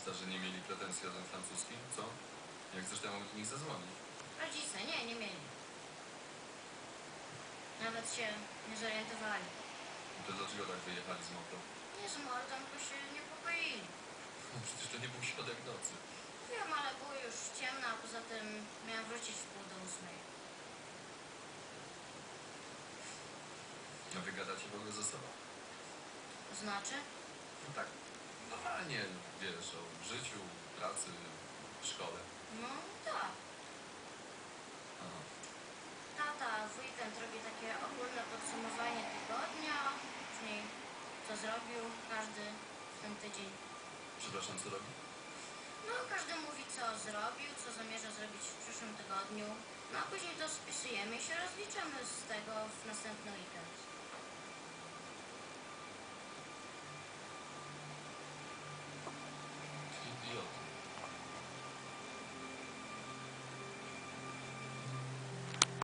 Starzy nie mieli pretensji o ten francuski, co? Jak chcesz, to ja mogę do nich zadzwonić. Rodzice, nie, nie mieli. Nawet się nie zorientowali. To dlaczego tak wyjechali z moto? Nie z mordą, bo się niepokoili. No przecież to nie był środek nocy. Wiem, ale było już ciemno, a poza tym miałam wrócić w pół do ósmej. A wy gadacie w ogóle ze sobą. Znaczy? No tak, normalnie, wiesz, o życiu, pracy, szkole. No tak. Aha. Tata w weekend robi takie ogólne podsumowanie tygodnia, później zrobił każdy w ten tydzień. Przepraszam, co robi? No, każdy mówi, co zrobił, co zamierza zrobić w przyszłym tygodniu. No, a później to spisujemy i się rozliczamy z tego w następny weekend.